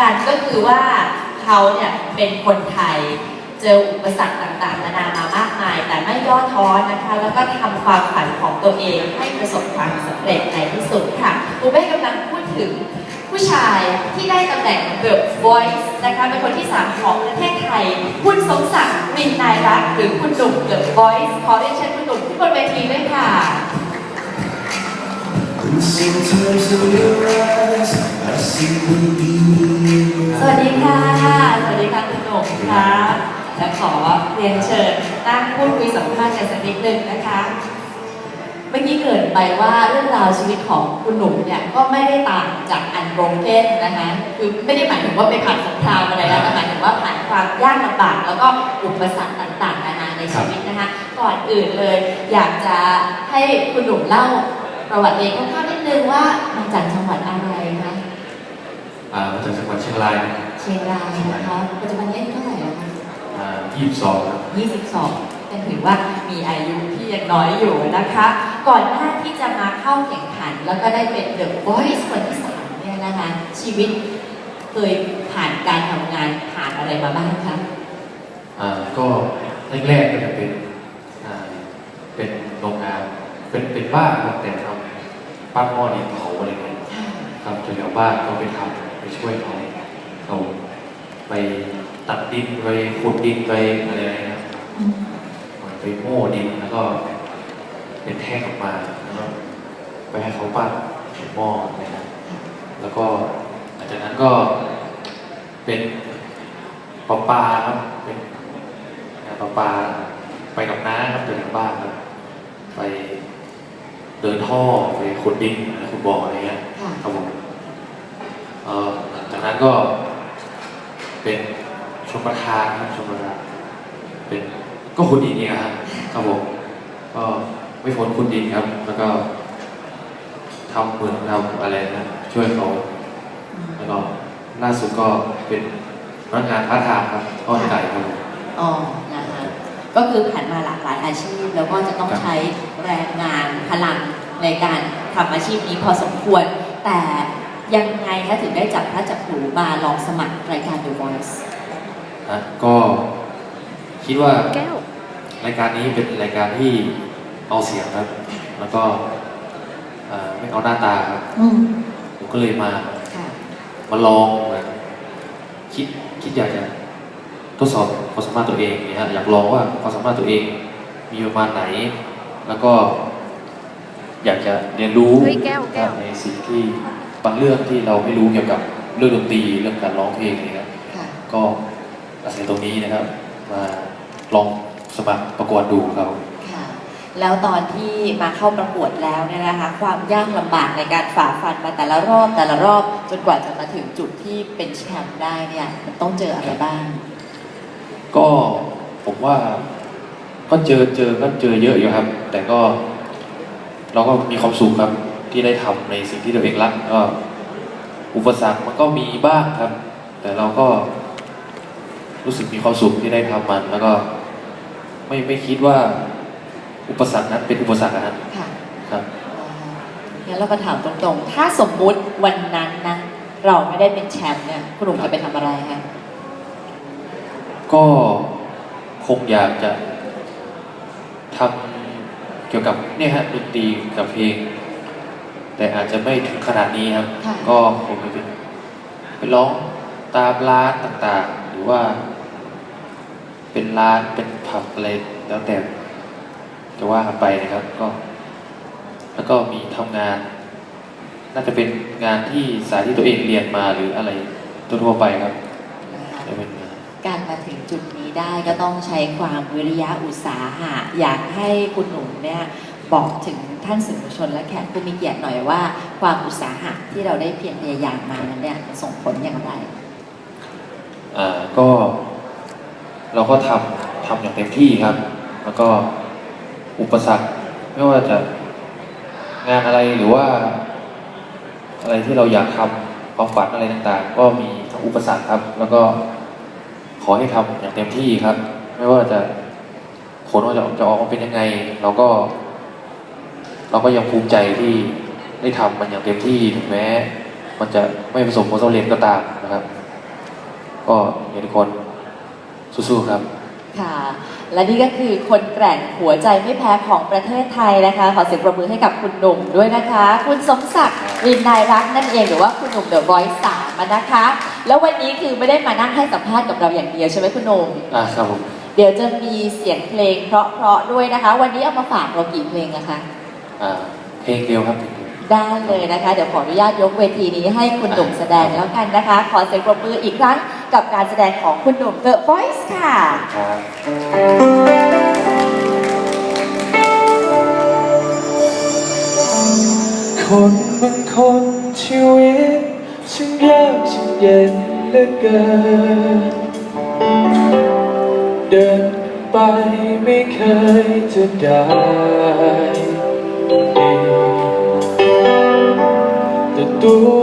กันก็คือว่าเขาเนี่ยเป็นคนไทยเจออุปสรรคต่างๆ นานามามากมาย แต่ไม่ย่อท้อนะคะ แล้วก็ทำความฝันของตัวเองให้ประสบความสำเร็จในที่สุดค่ะปูเป้กำลังพูดถึงผู้ชายที่ได้ตำแหน่ง The Voice นะคะเป็นคนที่ 3 ของประเทศไทย คุณสมศักดิ์รินนายรัตน์หรือคุณหนุ่ม The Voice ขอเรียนเชิญคุณหนุ่มที่บนเวทีด้วยค่ะ สวัสดีค่ะ สวัสดีค่ะคุณหนุ่มค่ะและขอเรียนเชิญนั่งพูดคุยสัมภาษณ์กันสักนิดนึงนะคะ เมื่อกี้เกิดไปว่าเรื่องราวชีวิตของคุณหนุ่มเนี่ยก็ไม่ได้ต่างจากอันโบรเกนนะคะคือไม่ได้หมายถึงว่าไปผ่านสงครามอะไรแล้วแต่หมายถึงว่าผ่านความยากลำบากแล้วก็อุปสรรคต่างๆนานาในชีวิตนะคะ ก่อนอื่นเลย อยากจะให้คุณหนุ่มเล่า ประวัติเองคร่าวๆนิดนึงว่ามาจากจังหวัดอะไรคะอ่ามาจากจังหวัดเชียงรายเชียงรายนะคะปัจจุบันนี้อายุเท่าไหร่แล้วคะอ่า22ครับ22เป็นถือว่ามีอายุที่ยังน้อยอยู่นะคะ ก่อนหน้าที่จะมาเข้าแข่งขัน แล้วก็ได้เป็น The Voice คนที่สามเนี่ยนะคะ ชีวิตเคยผ่านการทำงานผ่านอะไรมาบ้างคะอ่าก็แรกๆก็จะเป็นอ่าเป็นโรงงานเป็นเป็นบ้านครับแต่ทำ ปั้นหม้อดินเผาอะไรเงี้ยครับแถวบ้านก็ไปทำไปช่วยเขาเขาไปตัดดินไปขุดดินไปอะไรนะอืมเหมือนไปโม่ดินแล้วก็เป็นแท่งออกมาแล้วก็ไปให้เขาปั้นเป็นหม้ออะไรนะแล้วก็หลังจากนั้นก็เป็นปลาปลาครับเป็นปลาปลาไปกับน้าครับเดินบ้านครับไป เดินท่อไปขุดดินขุดบ่ออะไรเงี้ยค่ะครับผมเอ่อหลังจากนั้นก็ เป็นชมประทานครับชมประทานเป็นก็ขุดดินนี่ครับครับผมก็ไม่พ้นขุดดินครับ แล้วก็ทำเหมือนทำอะไรนะช่วยเขาแล้วก็ล่าสุดก็เป็นพนักงานพาร์ทไทม์ครับทอดไก่ครับผมอ๋อนะคะ ก็คือผ่านมาหลากหลายอาชีพ แล้วก็จะต้องครับใช้แรงงานพลังในการทำอาชีพนี้พอสมควร แต่ยังไงคะถึงได้จับพระจับผลูมาลองสมัครรายการ The Voice นะก็คิดว่า แก้ว รายการนี้เป็นรายการที่เอาเสียงครับ แล้วก็เอ่อไม่เอาหน้าตาครับอืมผมก็เลยมา ค่ะ มาลองเหมือนคิดคิดอยากจะทดสอบ ความสามารถตัวเองเนี่ยฮะอยากลองว่าความสามารถตัวเองมีประมาณไหน แล้วก็ อยากจะเรียนรู้เฮ้ยแก้วแก้ว ในสิ่งที่บางเรื่องที่เราไม่รู้เกี่ยวกับเรื่องดนตรีเรื่องการร้องเพลงเนี่ยครับค่ะ ก็อาศัยตรงนี้นะครับ มาลองสมัครประกวดดูครับ ค่ะ แล้วตอนที่มาเข้าประกวดแล้วเนี่ยนะคะ ความยากลำบากในการฝ่าฟันมาแต่ละรอบแต่ละรอบจนกว่าจะมาถึงจุดที่เป็นแชมป์ได้เนี่ยมันต้องเจออะไรบ้าง ก็ผมว่าก็เจอเจอก็เจอเยอะอยู่ครับ แต่ก็ เราก็มีความสุขครับที่ได้ทำในสิ่งที่ตัวเองรักก็อุปสรรคมันก็มีบ้างครับ แต่เราก็รู้สึกมีความสุขที่ได้ทำมัน แล้วก็ไม่ไม่คิดว่าอุปสรรคนั้นเป็นอุปสรรคนะครับค่ะครับงั้นเราก็ถามตรงๆ ถ้าสมมุติวันนั้นนะเราไม่ได้เป็นแชมป์เนี่ยคุณหนุ่มจะไปทำอะไรคะ ก็คงอยากจะทำเกี่ยวกับเนี่ยฮะดนตรีกับเพลง แต่อาจจะไม่ถึงขนาดนี้ครับ ค่ะ ก็คงไปเป็นไปร้องตามร้านต่างๆ หรือว่า เป็นร้านเป็นผับอะไรแล้วแต่จะว่ากันไปนะครับก็ แล้วก็มีทำงาน น่าจะเป็นงานที่สายที่ตัวเองเรียนมาหรืออะไรทั่วๆไปครับจะเป็น นี้ได้ก็ต้องใช้ความวิริยะอุตสาหะ อยากให้คุณหนุ่มเนี่ยบอกถึงท่านสื่อมวลชนและแขกผู้มีเกียรติหน่อยว่า ความอุตสาหะที่เราได้เพียรพยายามมานั้นเนี่ยส่งผลอย่างไรอ่าก็เราก็ทำทำอย่างเต็มที่ครับ แล้วก็อุปสรรคไม่ว่าจะงานอะไรหรือว่า อะไรที่เราอยากทำความฝันอะไรต่างๆ ก็มีทั้งอุปสรรคครับ แล้วก็ อให้ทำอย่างเต็มที่ครับ ไม่ว่าจะผลว่าจะจะออกมาเป็นยังไง เราก็ เราก็ยังภูมิใจที่ได้ทำมันอย่างเต็มที่ถึงแม้ มันจะไม่ประสบผลสำเร็จก็ตามนะครับ ก็อยากให้ทุกคนสู้ๆครับค่ะและนี่ก็คือคนแกร่งหัวใจไม่แพ้ของประเทศไทยนะคะ ขอเสียงปรบมือให้กับคุณหนุ่มด้วยนะคะ คุณสมศักดิ์รินนายรักนั่นเองหรือว่าคุณหนุ่มเดอะ Voice สามนะคะ แล้ววันนี้คือไม่ได้มานั่งให้สัมภาษณ์กับเราอย่างเดียวใช่ไหมคุณหนุ่มอ่าครับผมเดี๋ยวจะมีเสียงเพลงเพราะๆด้วยนะคะ วันนี้เอามาฝากเรากี่เพลงอะคะ อ่าเพลงเดียวครับเพลงเดียว ได้เลยนะคะ เดี๋ยวขออนุญาตยกเวทีนี้ให้คุณหนุ่มแสดงแล้วกันนะคะ ขอเสียงปรบมืออีกครั้งกับการแสดงของคุณหนุ่ม The Voice ค่ะ ครับคนบางคนชีวิต ช่างยากช่างเย็นเหลือเกิน เดินไปไม่เคยจะได้ดีแต่ตัว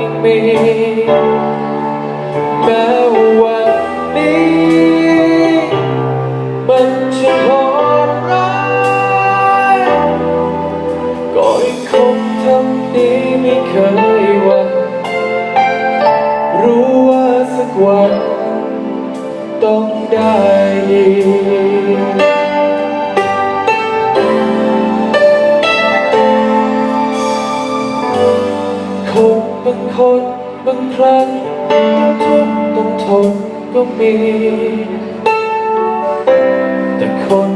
ยังมีแม้วันนี้ แต่คน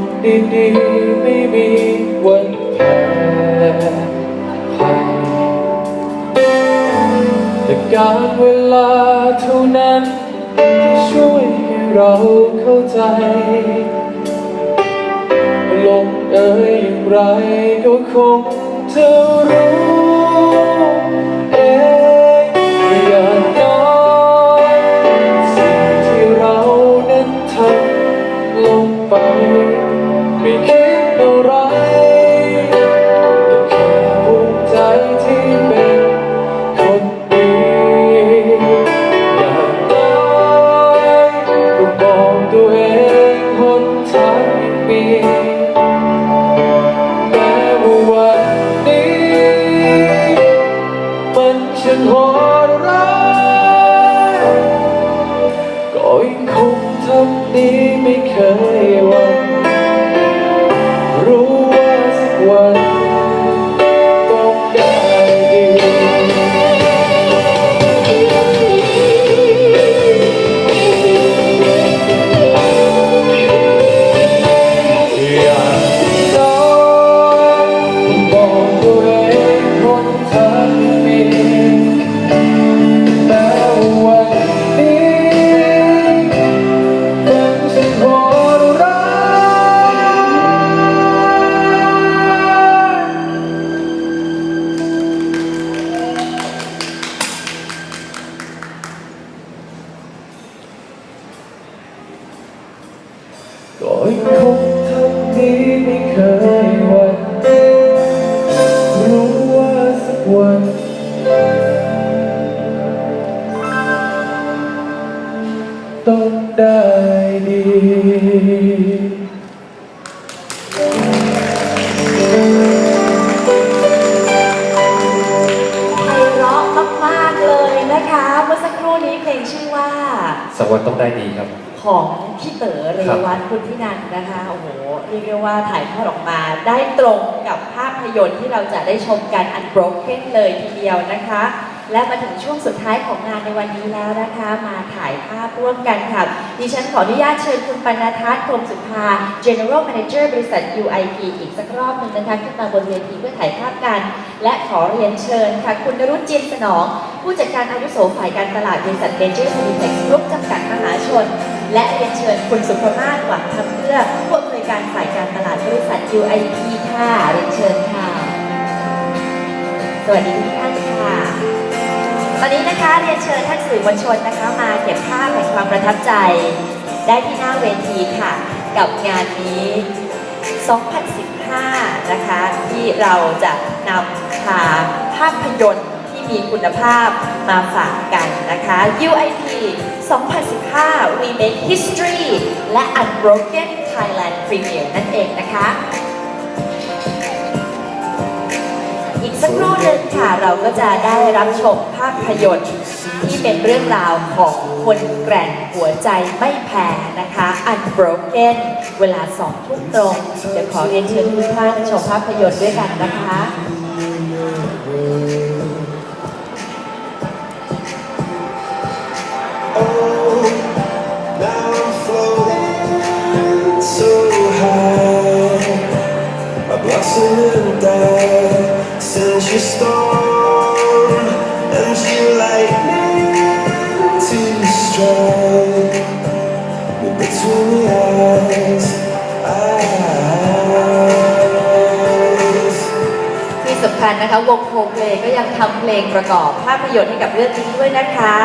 ดีๆไม่มีวันแพ้ภัยแต่การเวลาเท่านั้นที่ช่วยให้เราเข้าใจลงเอ่ยอย่างไรก็คงจะรู้ ไป ไม่คิดอะไรแต่แค่ภูมิใจที่เป็นคนดีอย่างน้อยก็บอกตัวเองหนทางยังมีแม้ว่าวันนี้ มันช่างโหด นะคะโอ้โหเรียกได้ว่าถ่ายทอดออกมาได้ตรงกับภาพยนตร์ที่เราจะได้ชมกัน Unbroken เลยทีเดียวนะคะ และมาถึงช่วงสุดท้ายของงานในวันนี้แล้วนะคะ มาถ่ายภาพร่วมกันค่ะ ดิฉันขออนุญาตเชิญคุณปณทัศน์พรมสุภา General Manager บริษัท UIP อีกสักรอบหนึ่งนะคะขึ้นมาบนเวทีเพื่อถ่ายภาพกัน และขอเรียนเชิญค่ะ คุณนรุจน์เจียนสนอง ผู้จัดการอาวุโสฝ่ายการตลาดบริษัทเมเจอร์ซีนิเพ็กซ์กรุ๊ปจำกัดมหาชน และเรียนเชิญคุณสุภมาศหวังทำเพื่อผู้อำนวยการการฝ่ายการตลาดบริษัท UIP ค่ะเรียนเชิญค่ะ สวัสดีทุกท่านค่ะ ตอนนี้นะคะเรียนเชิญท่านสื่อมวลชนนะคะ มาเก็บภาพแห่งความประทับใจ ได้ที่หน้าเวทีค่ะ กับงานนี้ 2015 นะคะ ที่เราจะนำพาภาพยนตร์ มีคุณภาพมาฝากกันนะคะ UIP 2015 Remake History และ Unbroken Thailand Premiere นั่นเองนะคะ อีกสักครู่หนึ่งค่ะ เราก็จะได้รับชมภาพยนตร์ที่เป็นเรื่องราวของคนแกร่งหัวใจไม่แพ้นะคะ Unbroken เวลาสองทุ่มตรง เดี๋ยวขอเรียนเชิญทุกท่านชมภาพยนตร์ด้วยกันนะคะ since you storm and you lightning to strike me between the eyes. eyes. ที่สำคัญนะคะวงโคเพลงก็ยังทำเพลงประกอบภาพยนตร์ให้กับเรื่องนี้ด้วยนะคะ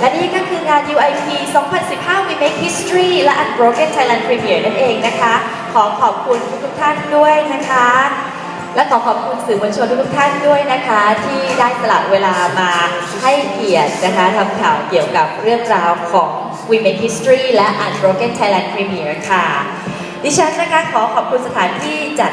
และนี่ก็คืองาน UIP 2015 We Make History และ Unbroken Thailand Premiere นั่นเองนะคะ ขอขอบคุณทุกท่านด้วยนะคะ และขอขอบคุณสื่อมวลชนทุกท่านด้วยนะคะ ที่ได้สละเวลามาให้เกียรตินะคะทำข่าวเกี่ยวกับเรื่องราวของ Women History และ Unbroken Thailand Premiere ค่ะ ดิฉันนะคะขอขอบคุณสถานที่จัด